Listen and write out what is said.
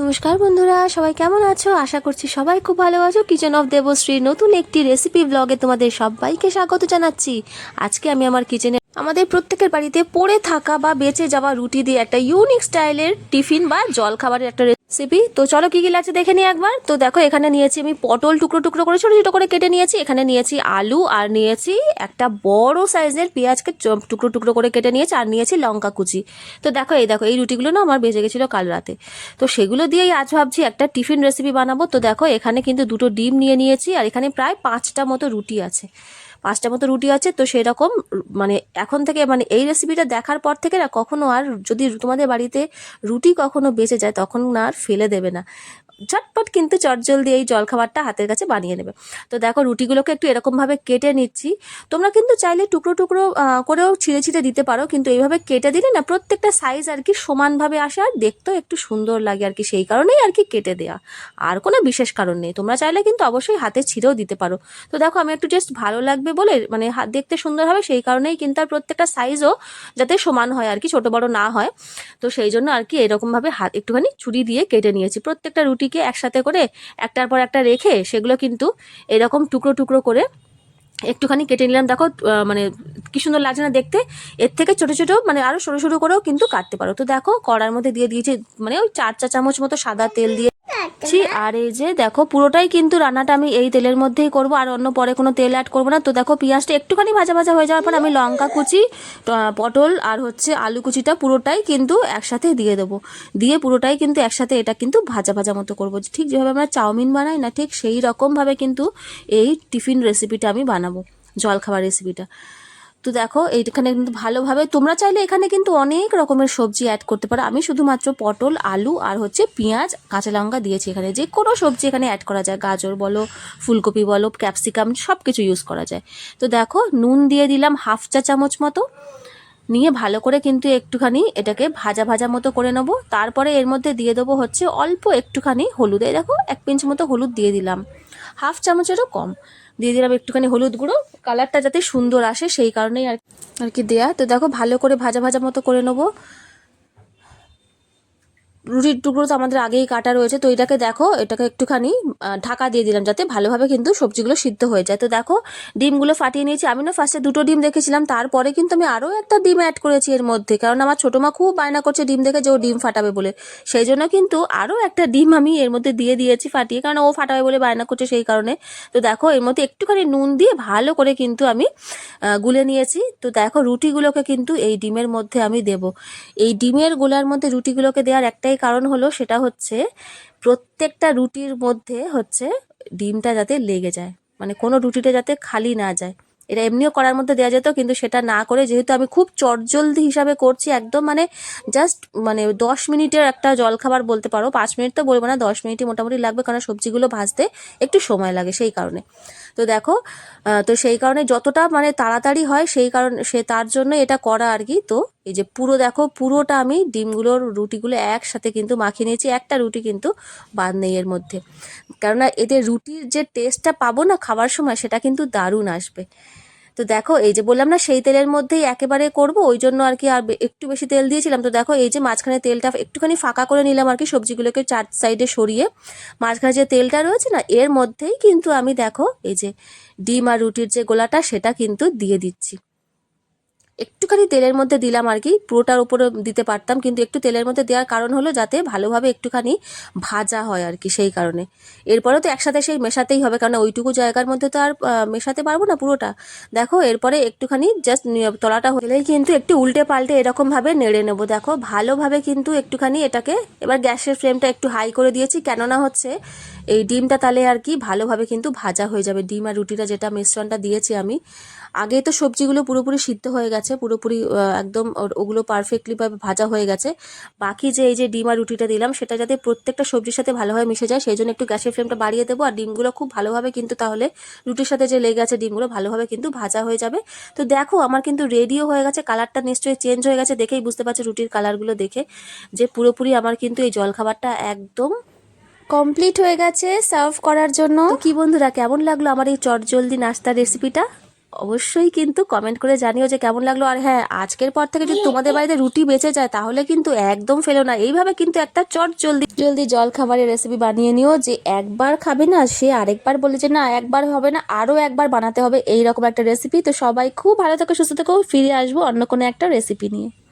নমস্কার বন্ধুরা, সবাই কেমন আছো? আশা করছি সবাই খুব ভালো আছো। কিচেন অফ দেবশ্রীর নতুন একটি রেসিপি ব্লগে তোমাদের সবাইকে স্বাগত জানাচ্ছি। আজকে আমি আমার কিচেনে আমাদের প্রত্যেকের বাড়িতে পড়ে থাকা বা বেঁচে যাওয়া রুটি দিয়ে একটা ইউনিক স্টাইলের টিফিন বা জল খাবারের একটা রেসিপি তো চলো কি কি লাগছে দেখে নিই একবার। তো দেখো, এখানে নিয়েছি আমি পটল টুকরো টুকরো করে, ছোটো ছোটো করে কেটে নিয়েছি। এখানে নিয়েছি আলু আর নিয়েছি একটা বড় সাইজের পেঁয়াজকে টুকরো টুকরো করে কেটে নিয়েছি আর নিয়েছি লঙ্কা কুচি। তো দেখো, এই দেখো, এই রুটিগুলো না আমার বেঁচে গেছিল কাল রাতে। তো সেগুলো দিয়েই আজ ভাবছি একটা টিফিন রেসিপি বানাবো। তো দেখো, এখানে কিন্তু দুটো ডিম নিয়ে নিয়েছি আর এখানে প্রায় পাঁচটা মতো রুটি আছে। পাঁচটা মতো রুটি আছে, তো সেরকম মানে এখন থেকে মানে এই রেসিপিটা দেখার পর থেকে না, কখনো আর যদি তোমাদের বাড়িতে রুটি কখনো বেঁচে যায়, তখন না আর ফেলে দেবে না। ঝটপট কিন্তু চটজলদি এই জলখাবারটা হাতের কাছে বানিয়ে নেবে। তো দেখো রুটিগুলোকে একটু এরকমভাবে কেটে নিচ্ছি। তোমরা কিন্তু চাইলে টুকরো টুকরো করেও ছিঁড়ে ছিঁড়ে দিতে পারো, কিন্তু এইভাবে কেটে দিলে না প্রত্যেকটা সাইজ আর কি সমানভাবে আসে আর দেখতেও একটু সুন্দর লাগে আর কি, সেই কারণেই আর কি কেটে দেওয়া আর কোনো বিশেষ কারণ নেই, তোমরা চাইলে কিন্তু অবশ্যই হাতে ছিঁড়েও দিতে পারো। তো দেখো আমি একটু জাস্ট ভালো লাগবে বলে মানে হাত দেখতে সুন্দর হবে, সেই কারণেই কিন্তু আর প্রত্যেকটা সাইজও যাতে সমান হয় আর কি, ছোট বড় না হয়। তো সেই জন্য আর কি এরকমভাবে হাত, একটুখানি ছুরি দিয়ে কেটে নিয়েছি। প্রত্যেকটা রুটিকে একসাথে করে একটার পর একটা রেখে সেগুলো কিন্তু এরকম টুকরো টুকরো করে একটুখানি কেটে নিলাম। দেখো মানে কি সুন্দর লাগছে না দেখতে? এর থেকে ছোট ছোট মানে আরও সরু সরু করেও কিন্তু কাটতে পারো। তো দেখো, কড়ার মধ্যে দিয়ে দিয়েছি মানে ওই চার চা চামচ মতো সাদা তেল দিয়ে আর এই যে দেখো পুরোটাই কিন্তু রান্নাটা আমি এই তেলের মধ্যেই করব আর অন্য পরে কোনো তেল অ্যাড করব না। তো দেখো পেঁয়াজটা একটুখানি ভাজা ভাজা হয়ে যাওয়ার পর আমি লঙ্কা কুচি পটল আর হচ্ছে আলু কুচিটা পুরোটাই কিন্তু একসাথে দিয়ে দেবো। দিয়ে পুরোটাই কিন্তু একসাথে এটা কিন্তু ভাজা ভাজা মতো করব। ঠিক যেভাবে আমরা চাউমিন বানাই না ঠিক সেই রকমভাবে কিন্তু এই টিফিন রেসিপিটা আমি বানাবো জলখাবার রেসিপিটা তো দেখো, এইখানে কিন্তু ভালোভাবে তোমরা চাইলে এখানে কিন্তু অনেক রকমের সবজি অ্যাড করতে পারো। আমি শুধুমাত্র পটল, আলু আর হচ্ছে পেঁয়াজ, কাঁচা লঙ্কা দিয়েছি এখানে। যে কোনো সবজি এখানে অ্যাড করা যায়। গাজর বলো, ফুলকপি বলো ক্যাপসিকাম সব কিছু ইউজ করা যায়। তো দেখো, নুন দিয়ে দিলাম হাফ চা চামচ মতো। নিয়ে ভালো করে কিন্তু একটুখানি এটাকে ভাজা ভাজা মতো করে নেব। তারপরে এর মধ্যে দিয়ে দেবো হচ্ছে অল্প একটুখানি হলুদ। দেখো, এক পিঞ্চ মতো হলুদ দিয়ে দিলাম। হাফ চামচেরও কম। দিয়ে দিলাম একটুখানি হলুদ গুঁড়ো কালারটা যাতে সুন্দর আসে সেই কারণেই আর আর কি দেয়া। তো দেখো ভালো করে ভাজা ভাজা মতো করে নেব। রুটির টুকরো তো আমাদের আগেই কাটা রয়েছে, তো এটাকে দেখো, এটাকে একটুখানি ঢাকা দিয়ে দিলাম যাতে ভালোভাবে কিন্তু সবজিগুলো সিদ্ধ হয়ে যায়। তো দেখো, ডিমগুলো ফাটিয়ে নিয়েছি। আমি না ফার্স্টে দুটো ডিম দেখেছিলাম, তারপরে কিন্তু আমি আরও একটা ডিম অ্যাড করেছি এর মধ্যে, কারণ আমার ছোটো মা খুব বায়না করছে ডিম দেখে যে ও ডিম ফাটাবে বলে। সেই জন্য কিন্তু আরও একটা ডিম আমি এর মধ্যে দিয়ে দিয়েছি ফাটিয়ে, কারণ ও ফাটাবে বলে বায়না করছে সেই কারণে। তো দেখো, এর মধ্যে একটুখানি নুন দিয়ে ভালো করে কিন্তু আমি গুলে নিয়েছি। তো দেখো, রুটিগুলোকে কিন্তু এই ডিমের মধ্যে আমি দেব। এই ডিমের গোলার মধ্যে রুটিগুলোকে দেওয়ার একটাই কারণ হলো, সেটা হচ্ছে প্রত্যেকটা রুটির মধ্যে হচ্ছে ডিমটা যাতে লেগে যায়। মানে কোনো রুটিটা যাতে খালি না যায়। এটা এমনিও করার মধ্যে দেওয়া যেত, কিন্তু সেটা না করে যেহেতু আমি খুব চটজলদি হিসাবে করছি, একদম মানে জাস্ট মানে দশ মিনিটের একটা জলখাবার বলতে পারো। পাঁচ মিনিট তো বলব না, দশ মিনিটই মোটামুটি লাগবে, কারণ সবজিগুলো ভাজতে একটু সময় লাগে সেই কারণে। তো দেখো তো সেই কারণে যতটা মানে তাড়াতাড়ি হয়, সেই কারণে, সে তার জন্য এটা করা আর কি। তো এই যে পুরো দেখো, পুরোটা আমি ডিমগুলোর রুটিগুলো একসাথে কিন্তু মাখিয়ে নিয়েছি, একটা রুটি কিন্তু বাদ নেই এর মধ্যে। কেননা এতে রুটির যে টেস্টটা পাবো না খাবার সময়, সেটা কিন্তু দারুণ আসবে। তো দেখো, এই যে বললাম না, সেই তেলের মধ্যেই একেবারে করব, ওই জন্য আর কি আর একটু বেশি তেল দিয়েছিলাম। তো দেখো, এই যে মাঝখানে তেলটা একটুখানি ফাঁকা করে নিলাম আর কি, সবজিগুলোকে চার সাইডে সরিয়ে, মাঝখানে যে তেলটা রয়েছে না, এর মধ্যেই কিন্তু আমি দেখো, এই যে ডিম আর রুটির যে গোলাটা, সেটা কিন্তু দিয়ে দিচ্ছি। একটুখানি তেলের মধ্যে দিলাম আর কি। পুরোটার উপরে দিতে পারতাম, কিন্তু একটু তেলের মধ্যে দেওয়ার কারণ হলো যাতে ভালোভাবে একটুখানি ভাজা হয় আর কি সেই কারণে। এরপরে তো একসাথে সেই মেশাতেই হবে, কারণ ওইটুকু জায়গার মধ্যে তো আর মেশাতে পারব না পুরোটা। দেখো, এরপরে একটুখানি জাস্ট তলাটা হলেই কিন্তু একটু উল্টে পাল্টে এরকমভাবে নেড়ে নেব। দেখো, ভালোভাবে কিন্তু একটুখানি এটাকে, এবার গ্যাসের ফ্লেমটা একটু হাই করে দিয়েছি, কেননা হচ্ছে এই ডিমটা তাহলে আর কি ভালোভাবে কিন্তু ভাজা হয়ে যাবে। ডিম আর রুটিটা যেটা মিশ্রণটা দিয়েছি আমি। আগে তো সবজিগুলো পুরোপুরি সিদ্ধ হয়ে গেছে পুরোপুরি একদম ওগুলো পারফেক্টলি ভাবে ভাজা হয়ে গেছে। বাকি যে এই যে ডিম আর রুটিটা দিলাম, সেটা যাতে প্রত্যেকটা সবজির সাথে ভালোভাবে মিশে যায়, সেই জন্য একটু গ্যাসের ফ্লেমটা বাড়িয়ে দেবো। আর ডিমগুলো খুব ভালোভাবে কিন্তু তাহলে রুটির সাথে যে লেগে আছে ডিমগুলো ভালোভাবে কিন্তু ভাজা হয়ে যাবে। তো দেখো, আমার কিন্তু রেডিও হয়ে গেছে কালারটা নিশ্চয়ই চেঞ্জ হয়ে গেছে, দেখেই বুঝতে পারছ রুটির কালারগুলো দেখে। যে পুরোপুরি আমার কিন্তু এই জলখাবারটা একদম কমপ্লিট হয়ে গেছে সার্ভ করার জন্য। কি বন্ধুরা, কেমন লাগল আমার এই চটজলদি নাস্তার রেসিপিটা অবশ্যই কিন্তু কমেন্ট করে জানিও যে কেমন লাগল। আর হ্যাঁ আজকের পর থেকে যদি তোমাদের বাড়িতে রুটি বেঁচে যায়, তাহলে কিন্তু একদম ফেলো না। এইভাবে কিন্তু একটা চট জলদি জলদি জল খাবারের রেসিপি বানিয়ে নিও যে একবার খাবে না, সে আরেকবার বলে যে না, একবার হবে না, আরও একবার বানাতে হবে। এই রকম একটা রেসিপি তো সবাই খুব ভালো থেকো, সুস্থ থেকো, ফিরে আসব অন্য কোনো একটা রেসিপি নিয়ে।